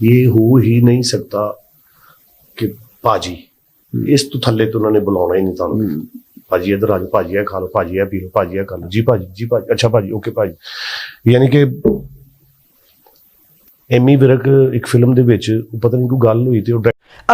ਇਹ ਹੋ ਹੀ ਨਹੀਂ ਸਕਦਾ ਕਿ ਭਾਜੀ ਇਸ ਤੋਂ ਥੱਲੇ ਤੋਂ ਉਹਨਾਂ ਨੇ ਬੁਲਾਉਣਾ ਹੀ ਨਹੀਂ ਤੁਹਾਨੂੰ ਭਾਜੀ ਇਧਰ ਆ ਜਾਓ ਭਾਜੀ ਇਹ ਖਾ ਲਓ ਭਾਜੀ ਇਹ ਪੀ ਲਓ ਭਾਜੀ ਇਹ ਖਾ ਲਓ ਜੀ ਭਾਜੀ ਜੀ ਭਾਜੀ ਅੱਛਾ ਭਾਜੀ ਓਕੇ ਭਾਜੀ ਯਾਨੀ ਕਿ ਐਮੀ ਵਿਰਕ ਇੱਕ ਫਿਲਮ ਦੇ ਵਿੱਚ ਉਹ ਪਤਾ ਨਹੀਂ ਕੋਈ ਗੱਲ ਹੋਈ ਤੇ ਉਹ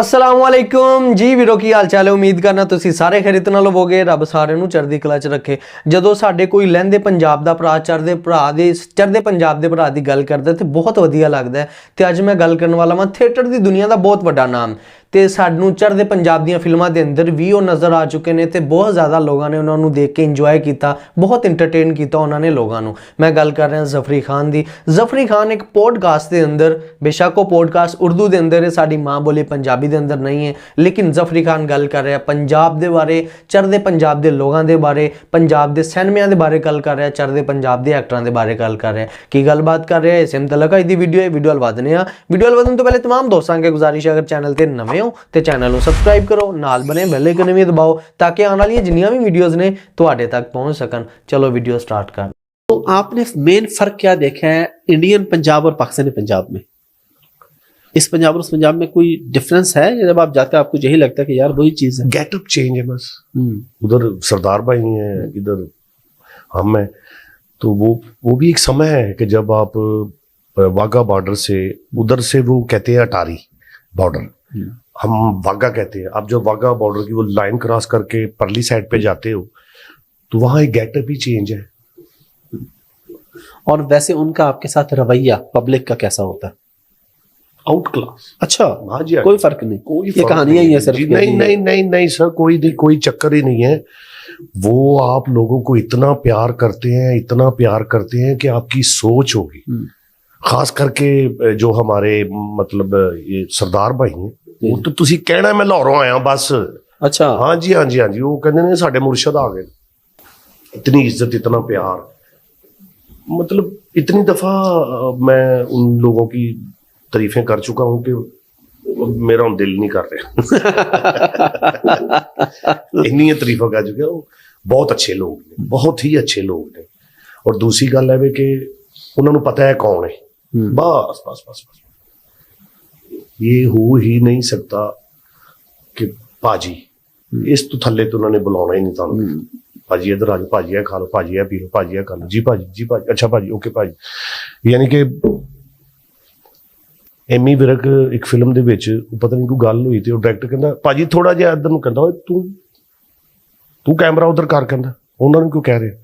ਅਸਲਾਮ ਵਾਲੇਕੁਮ ਜੀ ਵੀਰੋ, ਕੀ ਹਾਲ ਚਾਲ ਹੈ? ਉਮੀਦ ਕਰਨਾ ਤੁਸੀਂ ਸਾਰੇ ਖਰੀਦ ਨਾਲ ਹੋਵੋਗੇ। ਰੱਬ ਸਾਰਿਆਂ ਨੂੰ ਚੜ੍ਹਦੀ ਕਲਾ 'ਚ ਰੱਖੇ। ਜਦੋਂ ਸਾਡੇ ਕੋਈ ਲਹਿੰਦੇ ਪੰਜਾਬ ਦਾ ਭਰਾ, ਚੜ੍ਹਦੇ ਭਰਾ ਦੇ, ਚੜ੍ਹਦੇ ਪੰਜਾਬ ਦੇ ਭਰਾ ਦੀ ਗੱਲ ਕਰਦਾ ਤੇ ਬਹੁਤ ਵਧੀਆ ਲੱਗਦਾ ਹੈ। ਤੇ ਅੱਜ ਮੈਂ ਗੱਲ ਕਰਨ ਵਾਲਾ ਹਾਂ ਥੀਏਟਰ ਦੀ ਦੁਨੀਆ ਦਾ ਬਹੁਤ ਵੱਡਾ ਨਾਮ। ਤੇ ਸਾਨੂੰ ਚੜ੍ਹਦੇ ਪੰਜਾਬ ਦੀਆਂ ਫਿਲਮਾਂ ਦੇ ਅੰਦਰ ਵੀ ਉਹ ਨਜ਼ਰ ਆ ਚੁੱਕੇ ਨੇ ਤੇ ਬਹੁਤ ਜ਼ਿਆਦਾ ਲੋਕਾਂ ਨੇ ਉਹਨਾਂ ਨੂੰ ਦੇਖ ਕੇ ਇੰਜੋਏ ਕੀਤਾ ਬਹੁਤ ਇੰਟਰਟੇਨ ਕੀਤਾ ਉਹਨਾਂ ਨੇ ਲੋਕਾਂ ਨੂੰ ਮੈਂ ਗੱਲ ਕਰ ਰਿਹਾ ਜ਼ਫਰੀ ਖਾਨ ਦੀ ਜ਼ਫਰੀ ਖਾਨ ਇੱਕ ਪੋਡਕਾਸਟ ਦੇ ਅੰਦਰ ਬੇਸ਼ੱਕ ਉਹ ਪੋਡਕਾਸਟ ਉਰਦੂ ਦੇ ਅੰਦਰ ਹੈ ਸਾਡੀ ਮਾਂ ਬੋਲੀ ਪੰਜਾਬੀ ਦੇ ਅੰਦਰ ਨਹੀਂ ਹੈ ਲੇਕਿਨ ਜ਼ਫਰੀ ਖਾਨ ਗੱਲ ਕਰ ਰਿਹਾ ਪੰਜਾਬ ਦੇ ਬਾਰੇ ਚੜ੍ਹਦੇ ਪੰਜਾਬ ਦੇ ਲੋਕਾਂ ਦੇ ਬਾਰੇ ਪੰਜਾਬ ਦੇ ਸਿਨੇਮਿਆਂ ਦੇ ਬਾਰੇ ਗੱਲ ਕਰ ਰਿਹਾ ਚੜ੍ਹਦੇ ਪੰਜਾਬ ਦੇ ਐਕਟਰਾਂ ਦੇ ਬਾਰੇ ਗੱਲ ਕਰ ਰਿਹਾ ਕੀ ਗੱਲਬਾਤ ਕਰ ਰਿਹਾ ਹੈ ਇਸੇ ਮੁਤਲਕ ਅੱਜ ਦੀ ਵੀਡੀਓ ਹੈ ਵੀਡੀਓ ਵਧਨੇ ਆ ਵੀਡੀਓ ਵਧਣ ਤੋਂ ਪਹਿਲੇ तमाम ਦੋਸਤਾਂ ਕੇ ਗੁਜ਼ਾਰਿਸ਼ ਹੈ ਅਗਰ ਚੈਨਲ ਤੇ ਨਵੇਂ ਹੋ ਤੇ ਚੈਨਲ ਨੂੰ ਸਬਸਕ੍ਰਾਈਬ ਕਰੋ ਨਾਲ ਬਨੇ ਬੈਲ ਆਈਕਨ ਵੀ ਦਬਾਓ ਤਾਂ ਕਿ ਆਉਣ ਵਾਲੀਆਂ ਜਿੰਨੀਆਂ ਵੀ ਵੀਡੀਓਜ਼ ਨੇ ਤੁਹਾਡੇ ਤੱਕ ਪਹੁੰਚ ਸਕਣ। ਚਲੋ ਵੀਡੀਓ ਸਟਾਰਟ ਕਰ। تو آپ نے مین فرق کیا دیکھا ہے انڈین پنجاب اور پاکستانی پنجاب میں اس پنجاب اور اس پنجاب میں کوئی ڈفرنس ہے یا جب آپ جاتے ہیں آپ کو یہی لگتا ہے کہ یار وہی چیز ہے گیٹ اپ چینج ہے بس ادھر سردار بھائی ہیں ادھر ہم ہیں تو وہ وہ بھی ایک سمے ہے کہ جب آپ واگا بارڈر سے ادھر سے وہ کہتے ہیں اٹاری بارڈر ہم واگا کہتے ہیں۔ آپ جب واگا بارڈر کی وہ لائن کراس کر کے پرلی سائڈ پہ جاتے ہو تو وہاں ایک گیٹ اپ ہی چینج ہے۔ اور ویسے ان کا آپ کے ساتھ رویہ پبلک کا کیسا ہوتا ہے؟ آؤٹ کلاس اچھا ہاں جی، کوئی فرق نہیں۔ کوئی یہ کہانی ہی سر جی، نہیں نہیں نہیں نہیں سر کوئی نہیں کوئی چکر ہی نہیں ہے۔ وہ آپ لوگوں کو اتنا پیار کرتے ہیں اتنا پیار کرتے ہیں کہ آپ کی سوچ ہوگی۔ خاص کر کے جو ہمارے مطلب یہ سردار بھائی ہیں ਉਹ ਤਾਂ ਤੁਸੀਂ ਕਹਿਣਾ ਮੈਂ ਲਾਹੌਰੋਂ ਆਇਆ ਬਸ अच्छा ਹਾਂਜੀ ਹਾਂਜੀ ਹਾਂਜੀ ਉਹ ਕਹਿੰਦੇ ਨੇ ਸਾਡੇ ਮੁਰਸ਼ਦ ਆ ਗਏ इतनी इज्जत इतना प्यार मतलब इतनी दफा अ, मैं उन लोगों की तारीफें कर चुका हूं कि मेरा ਹੁਣ ਦਿਲ ਨਹੀਂ ਕਰ ਰਿਹਾ ਇੰਨੀਆਂ ਤਾਰੀਫਾਂ ਕਰ ਚੁੱਕਿਆ ਉਹ ਬਹੁਤ ਅੱਛੇ ਲੋਕ ਨੇ ਬਹੁਤ ਹੀ ਅੱਛੇ ਲੋਕ ਨੇ ਔਰ ਦੂਸਰੀ ਗੱਲ ਹੈ ਵੀ ਕਿ ਉਹਨਾਂ ਨੂੰ ਪਤਾ ਹੈ ਕੌਣ ਹੈ हम्म, ਬਸ ਬਸ ਬਸ ਬਸ ਇਹ ਹੋ ਹੀ ਨਹੀਂ ਸਕਦਾ ਕਿ ਭਾਜੀ ਇਸ ਤੋਂ ਥੱਲੇ ਤੋਂ ਉਹਨਾਂ ਨੇ ਬੁਲਾਉਣਾ ਹੀ ਨਹੀਂ ਤੁਹਾਨੂੰ हम्म, ਭਾਜੀ ਇਧਰ ਆ ਜਾਓ ਭਾਜੀ ਇਹ ਖਾ ਲਓ ਭਾਜੀ ਇਹ ਪੀ ਲਓ ਭਾਜੀ ਇਹ ਖਾ ਲਓ ਜੀ ਭਾਜੀ ਜੀ ਭਾਜੀ ਅੱਛਾ ਭਾਜੀ ਓਕੇ ਭਾਜੀ ਯਾਨੀ ਕਿ ਐਮੀ ਵਿਰਕ ਇੱਕ ਫਿਲਮ ਦੇ ਵਿੱਚ ਉਹ ਪਤਾ ਨਹੀਂ ਕੋਈ ਗੱਲ ਹੋਈ ਤੇ ਉਹ ਡਾਇਰੈਕਟਰ ਕਹਿੰਦਾ ਭਾਜੀ ਥੋੜਾ ਜਿਹਾ ਇੱਧਰ ਨੂੰ ਕਹਿੰਦਾ ਓਏ ਤੂੰ ਤੂੰ ਕੈਮਰਾ ਉਧਰ ਕਰ ਕਹਿੰਦਾ ਉਹਨਾਂ ਨੂੰ ਕਿਉਂ ਕਹਿ ਰਿਹਾ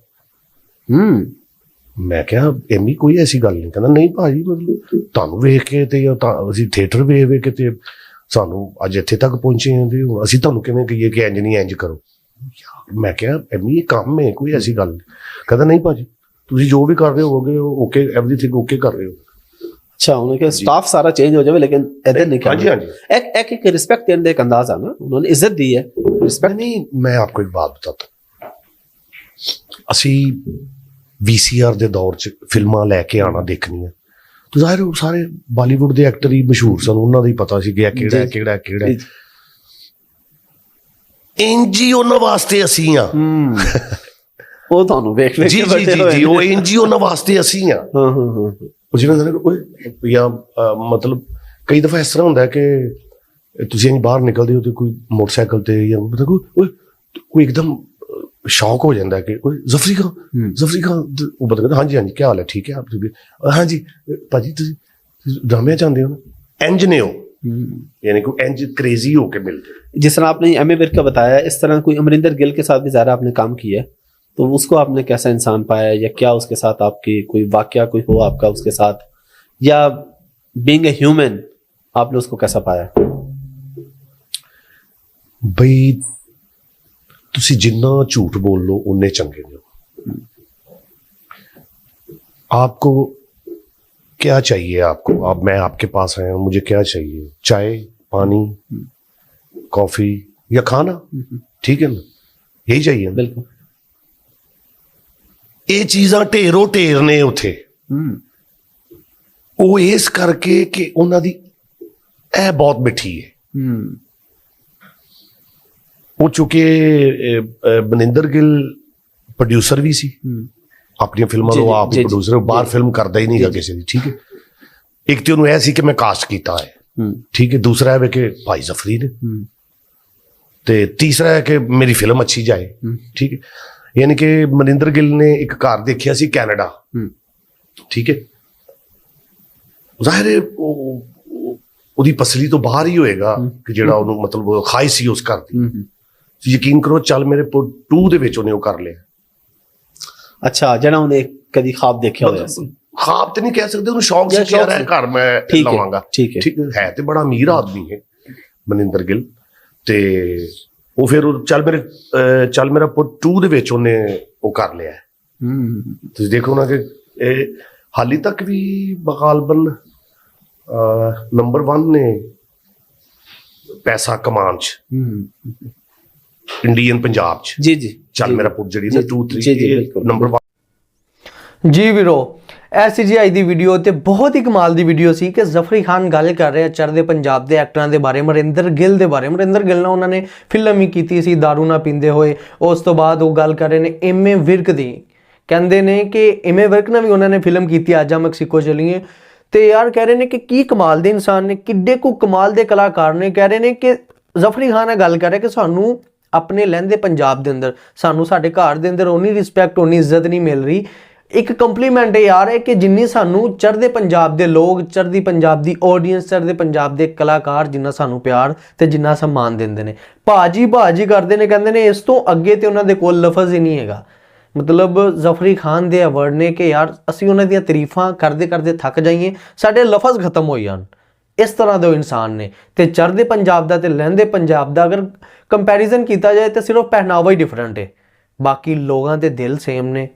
हम्म, ਮੈਂ ਕਿਹਾ ਐਮੀ ਕੋਈ ਐਸੀ ਗੱਲ ਨਹੀਂ। ਕਹਿੰਦਾ ਨਹੀਂ ਭਾਜੀ ਮਤਲਬ ਤੁਹਾਨੂੰ ਵੇਖ ਕੇ ਤੇ ਤਾਂ ਅਸੀਂ ਥੀਏਟਰ ਵੇਖ ਵੇਖ ਕੇ ਤੇ ਸਾਨੂੰ ਅੱਜ ਇੱਥੇ ਤੱਕ ਪਹੁੰਚੇ ਹਾਂ ਤੇ ਅਸੀਂ ਤੁਹਾਨੂੰ ਕਿਵੇਂ ਕਹੀਏ ਕਿ ਇੰਜ ਨਹੀਂ ਇੰਜ ਕਰੋ? ਮੈਂ ਕਿਹਾ ਐਮੀ ਇਹ ਕੰਮ ਹੈ ਕੋਈ ਐਸੀ ਗੱਲ ਨਹੀਂ। ਕਹਿੰਦਾ ਨਹੀਂ ਭਾਜੀ ਤੁਸੀਂ ਜੋ ਵੀ ਕਰ ਰਹੇ ਹੋਗੇ ਓਕੇ ਐਵਰੀਥਿੰਗ ਓਕੇ ਕਰ ਰਹੇ ਹੋ। ਅੱਛਾ ਉਹਨੇ ਕਿਹਾ ਸਟਾਫ ਸਾਰਾ ਚੇਂਜ ਹੋ ਜਾਵੇ ਲੇਕਿਨ ਇਧਰ ਨਹੀਂ ਹਾਂਜੀ ਹਾਂਜੀ। ਇੱਕ ਇੱਕ ਇੱਕ ਰਿਸਪੈਕਟ ਦੇਣ ਦੇ ਅੰਦਾਜ਼ ਆ ਨਾ ਉਹਨਾਂ ਨੇ ਇੱਜ਼ਤ ਦੀ ਹੈ। ਰਿਸਪੈਕਟ ਨਹੀਂ ਮੈਂ ਆਪਕੋ ਇੱਕ ਬਾਤ ਬਤਾਤਾ। ਅਸੀਂ ਵੀਸੀਆਰ ਦੇ ਦੌਰ 'ਚ ਫਿਲਮਾਂ ਲੈ ਕੇ ਆਣਾ ਦੇਖਣੀਆਂ। ਤੇ ਜ਼ਾਹਿਰ ਉਹ ਸਾਰੇ ਬਾਲੀਵੁੱਡ ਦੇ ਐਕਟਰ ਹੀ ਮਸ਼ਹੂਰ ਸਨ ਉਹਨਾਂ ਦਾ ਹੀ ਪਤਾ ਸੀ ਕਿ ਕਿਹੜਾ ਕਿਹੜਾ ਕਿਹੜਾ। ਐਨਜੀ ਉਹਨਾਂ ਵਾਸਤੇ ਅਸੀਂ ਆ। ਉਹ ਤੁਹਾਨੂੰ ਵੇਖ ਲੈ ਜੀ ਜੀ ਜੀ ਉਹ ਐਨਜੀ ਉਹਨਾਂ ਵਾਸਤੇ ਅਸੀਂ ਆ। ਹਾਂ ਹਾਂ ਹਾਂ। ਉਹ ਜਿਵੇਂ ਕਹਿੰਦੇ ਕੋਈ ਜਾਂ ਮਤਲਬ ਕਈ ਦਫਾ ਇਸ ਤਰ੍ਹਾਂ ਹੁੰਦਾ ਕਿ ਤੁਸੀਂ ਬਾਹਰ ਨਿਕਲਦੇ ਹੋ ਤੇ ਕੋਈ ਮੋਟਰਸਾਈਕਲ ਤੇ ਜਾਂ ਕੋਈ ਕੋਈ ਇੱਕਦਮ شوق ہو جاتا ہے کہ ظفری خان ظفری خان وہ بندہ ہاں جی ہاں جی کیا حال ہے ٹھیک ہے آپ ہاں جی ਭਾਜੀ ਤੁਸੀਂ ਡਰਾਮੇ ਚਾਹੁੰਦੇ ਹੋ ਇੰਜ ਨੇ ਹੋ یعنی کوئی انج کریزی ہو کے مل جائے جس طرح آپ نے ایم اے ورک کا بتایا اس طرح کوئی امریندر گل کے ساتھ بھی زیادہ آپ نے کام کیا ہے تو اس کو آپ نے کیسا انسان پایا یا کیا اس کے ساتھ آپ کی کوئی واقعہ کوئی ہو آپ کا اس کے ساتھ یا بینگ اے ہیومن آپ نے اس کو کیسا پایا بھائی ਤੁਸੀਂ ਜਿੰਨਾ ਝੂਠ ਬੋਲ ਲਓ ਉਨੇ ਚੰਗੇ ਨੇ आपको क्या चाहिए आपको अब मैं आपके पास आया हूं मुझे क्या चाहिए चाय पानी कॉफी या खाना ठीक है ना यही चाहिए ना बिल्कुल ਇਹ ਚੀਜ਼ਾਂ ਢੇਰੋ ਢੇਰ ਨੇ ਉਥੇ हम्म, ਉਹ ਇਸ ਕਰਕੇ ਕਿ ਉਹਨਾਂ ਦੀ ਇਹ ਬਹੁਤ ਮਿੱਠੀ ਹੈ हम्म, ਉਹ ਚੁਕੇ ਬਨਿੰਦਰ ਗਿੱਲ ਪ੍ਰੋਡਿਊਸਰ ਵੀ ਸੀ। ਆਪਣੀਆਂ ਫਿਲਮਾਂ ਨੂੰ ਆਪ ਹੀ ਪ੍ਰੋਡਿਊਸਰ ਬਾਹਰ ਫਿਲਮ ਕਰਦਾ ਹੀ ਨਹੀਂਗਾ ਕਿਸੇ ਦੀ ਠੀਕ ਹੈ? ਇੱਕ ਤੇ ਉਹਨੂੰ ਇਹ ਸੀ ਕਿ ਮੈਂ ਕਾਸਟ ਕੀਤਾ ਹੈ। ਠੀਕ ਹੈ? ਦੂਸਰਾ ਹੈ ਕਿ ਭਾਈ ਜ਼ਫਰੀ ਤੇ ਤੀਸਰਾ ਹੈ ਕਿ ਮੇਰੀ ਫਿਲਮ ਅੱਛੀ ਜਾਏ। ਠੀਕ ਹੈ? ਯਾਨੀ ਕਿ ਮਨਿੰਦਰ ਗਿੱਲ ਨੇ ਇੱਕ ਘਰ ਦੇਖਿਆ ਸੀ ਕੈਨੇਡਾ। ਠੀਕ ਹੈ? ਜ਼ਾਹਿਰ ਹੈ ਉਹਦੀ ਪਸਲੀ ਤੋਂ ਬਾਹਰ ਹੀ ਹੋਏਗਾ ਕਿ ਜਿਹੜਾ ਉਹਨੂੰ ਮਤਲਬ ਖਾਈ ਸੀ ਉਸ ਘਰ ਦੀ। ਯਕੀਨ ਕਰੋ ਚੱਲ ਮੇਰੇ ਪੁੱਤ 2 ਦੇ ਵਿੱਚ ਉਹਨੇ ਉਹ ਕਰ ਲਿਆ। ਅੱਛਾ ਜਿਹੜਾ ਉਹਨੇ ਕਦੀ ਖਾਬ ਦੇਖਿਆ ਹੋਇਆ। ਸੀ ਖਾਬ ਤੇ ਨਹੀਂ ਕਹਿ ਸਕਦੇ ਉਹਨੂੰ ਸ਼ੌਂਕ ਸੀ ਕਿ ਯਾਰ ਘਰ ਮੈਂ ਲਵਾਂਗਾ। ਠੀਕ ਹੈ। ਹੈ। ਤੇ ਬੜਾ ਅਮੀਰ ਆਦਮੀ ਹੈ ਮਨਿੰਦਰ ਗਿੱਲ। ਤੇ ਉਹ ਫਿਰ ਉਹ ਚੱਲ ਮੇਰੇ ਚੱਲ ਮੇਰਾ ਪੁੱਤ 2 ਦੇ ਵਿੱਚ ਉਹਨੇ ਉਹ ਕਰ ਲਿਆ। ਹੂੰ। ਤੁਸੀਂ ਦੇਖੋ ਨਾ ਕਿ ਇਹ ਹਾਲੀ ਤੱਕ ਵੀ ਬਗਾਲਬਨ ਨੰਬਰ 1 ਨੇ ਪੈਸਾ ਕਮਾਉਣ ਚ। ਇੰਡੀਅਨ ਪੰਜਾਬ ਚ। ਜੀ ਜੀ। ਚੱਲ ਮੇਰਾ ਪੁੱਤ ਜਿਹੜੀ ਨਾ 2 3 ਨੰਬਰ 1 ਜੀ ਵੀਰੋ ਐਸਜੀਆਈ ਦੀ ਵੀਡੀਓ ਤੇ ਬਹੁਤ ਹੀ ਕਮਾਲ ਦੀ ਵੀਡੀਓ ਸੀ ਕਿ ਜ਼ਫਰੀ ਖਾਨ ਗੱਲ ਕਰ ਰਿਹਾ ਚੜਦੇ ਪੰਜਾਬ ਦੇ ਐਕਟਰਾਂ ਦੇ ਬਾਰੇ ਮਰਿੰਦਰ ਗਿੱਲ ਦੇ ਬਾਰੇ। ਮਰਿੰਦਰ ਗਿੱਲ ਨਾਲ ਉਹਨਾਂ ਨੇ ਫਿਲਮ ਹੀ ਕੀਤੀ ਸੀ दारू ਨਾ ਪੀਂਦੇ ਹੋਏ। ਉਸ ਤੋਂ ਬਾਅਦ ਉਹ ਗੱਲ ਕਰ ਰਹੇ ਨੇ ਐਮਏ ਵਿਰਕ ਦੀ। ਕਹਿੰਦੇ ਨੇ ਕਿ ਐਮਏ ਵਿਰਕ ਨਾਲ ਵੀ ਉਹਨਾਂ ਨੇ ਫਿਲਮ ਕੀਤੀ ਅੱਜ ਆ ਮੈਕਸੀਕੋ ਚਲੀਏ। ਤੇ ਯਾਰ ਕਹਿ ਰਹੇ ਨੇ ਕਿ ਕੀ ਕਮਾਲ ਦੇ ਇਨਸਾਨ ਨੇ ਕਿੱਡੇ ਕੋ ਕਮਾਲ ਦੇ ਕਲਾਕਾਰ ਨੇ। ਕਹਿ ਰਹੇ ਨੇ ਕਿ ਜ਼ਫਰੀ ਖਾਨ ਨਾਲ ਗੱਲ ਕਰ ਰਿਹਾ ਕਿ ਸਾਨੂੰ ਆਪਣੇ ਲਹਿੰਦੇ ਪੰਜਾਬ ਦੇ ਅੰਦਰ, ਸਾਨੂੰ ਸਾਡੇ ਘਰ ਦੇ ਅੰਦਰ ਉਨੀ ਰਿਸਪੈਕਟ ਉਨੀ ਇੱਜ਼ਤ ਨਹੀਂ ਮਿਲ ਰਹੀ। ਇੱਕ ਕੰਪਲੀਮੈਂਟ ਇਹ ਯਾਰ ਹੈ ਕਿ ਜਿੰਨੀ ਸਾਨੂੰ ਚੜ੍ਹਦੇ ਪੰਜਾਬ ਦੇ ਲੋਕ, ਚੜ੍ਹਦੀ ਪੰਜਾਬ ਦੀ ਆਡੀਅנס ਚੜ੍ਹਦੇ ਪੰਜਾਬ ਦੇ ਕਲਾਕਾਰ ਜਿੰਨਾ ਸਾਨੂੰ ਪਿਆਰ ਤੇ ਜਿੰਨਾ ਸਨਮਾਨ ਦਿੰਦੇ ਨੇ। ਭਾਜੀ ਭਾਜੀ ਕਰਦੇ ਨੇ, ਕਹਿੰਦੇ ਨੇ, ਇਸ ਤੋਂ ਅੱਗੇ ਤੇ ਉਹਨਾਂ ਦੇ ਕੋਲ ਲਫ਼ਜ਼ ਹੀ ਨਹੀਂ ਹੈਗਾ। ਮਤਲਬ ਜ਼ਫਰੀ ਖਾਨ ਦੇ ਅਵਾਰਡ ਨੇ ਕਿ ਯਾਰ, ਅਸੀਂ ਉਹਨਾਂ ਦੀਆਂ ਤਾਰੀਫਾਂ ਕਰਦੇ ਕਰਦੇ ਥੱਕ ਜਾਈਏ, ਸਾਡੇ ਲਫ਼ਜ਼ ਖਤਮ ਹੋ ਜਾਣ। ਇਸ ਤਰ੍ਹਾਂ ਦੇ ਇਨਸਾਨ ਨੇ। ਤੇ ਚੜ੍ਹਦੇ ਪੰਜਾਬ ਦਾ ਤੇ ਲਹਿੰਦੇ ਪੰਜਾਬ ਦਾ ਅਗਰ ਕੰਪੈਰੀਜ਼ਨ ਕੀਤਾ ਜਾਏ ਤਾਂ ਸਿਰਫ ਪਹਿਨਾਵਾ ਹੀ ਡਿਫਰੈਂਟ ਹੈ ਬਾਕੀ ਲੋਕਾਂ ਦੇ ਦਿਲ ਸੇਮ ਨੇ।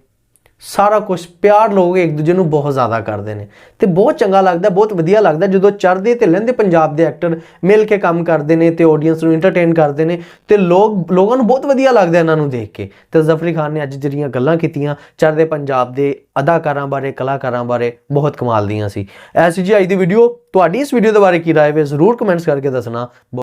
ਸਾਰਾ ਕੁਝ ਪਿਆਰ ਲੋਕ ਇੱਕ ਦੂਜੇ ਨੂੰ ਬਹੁਤ ਜ਼ਿਆਦਾ ਕਰਦੇ ਨੇ। ਤੇ ਬਹੁਤ ਚੰਗਾ ਲੱਗਦਾ, ਬਹੁਤ ਵਧੀਆ ਲੱਗਦਾ ਜਦੋਂ ਚੜ੍ਹਦੇ ਤੇ ਲਹਿੰਦੇ ਪੰਜਾਬ ਦੇ ਐਕਟਰ ਮਿਲ ਕੇ ਕੰਮ ਕਰਦੇ ਨੇ ਤੇ ਆਡੀਅנס ਨੂੰ ਐਂਟਰਟੇਨ ਕਰਦੇ ਨੇ ਤੇ ਲੋਕ, ਲੋਕਾਂ ਨੂੰ ਬਹੁਤ ਵਧੀਆ ਲੱਗਦਾ ਇਹਨਾਂ ਨੂੰ ਦੇਖ ਕੇ। ਤੇ ਜ਼ਫਰੀ ਖਾਨ ਨੇ ਅੱਜ ਜਿਹੜੀਆਂ ਗੱਲਾਂ ਕੀਤੀਆਂ, ਚੜ੍ਹਦੇ ਪੰਜਾਬ ਦੇ ਅਦਾਕਾਰਾਂ ਬਾਰੇ, ਕਲਾਕਾਰਾਂ ਬਾਰੇ ਬਹੁਤ ਕਮਾਲ ਦੀਆਂ ਸੀ। ਐਸੀ ਜੀ ਅੱਜ ਦੀ ਵੀਡੀਓ ਤੁਹਾਡੀ ਇਸ ਵੀਡੀਓ ਦੇ ਬਾਰੇ ਕੀ ਰਾਏ ਵੇ, ਜ਼ਰੂਰ ਕਮੈਂਟਸ ਕਰਕੇ ਦੱਸਣਾ।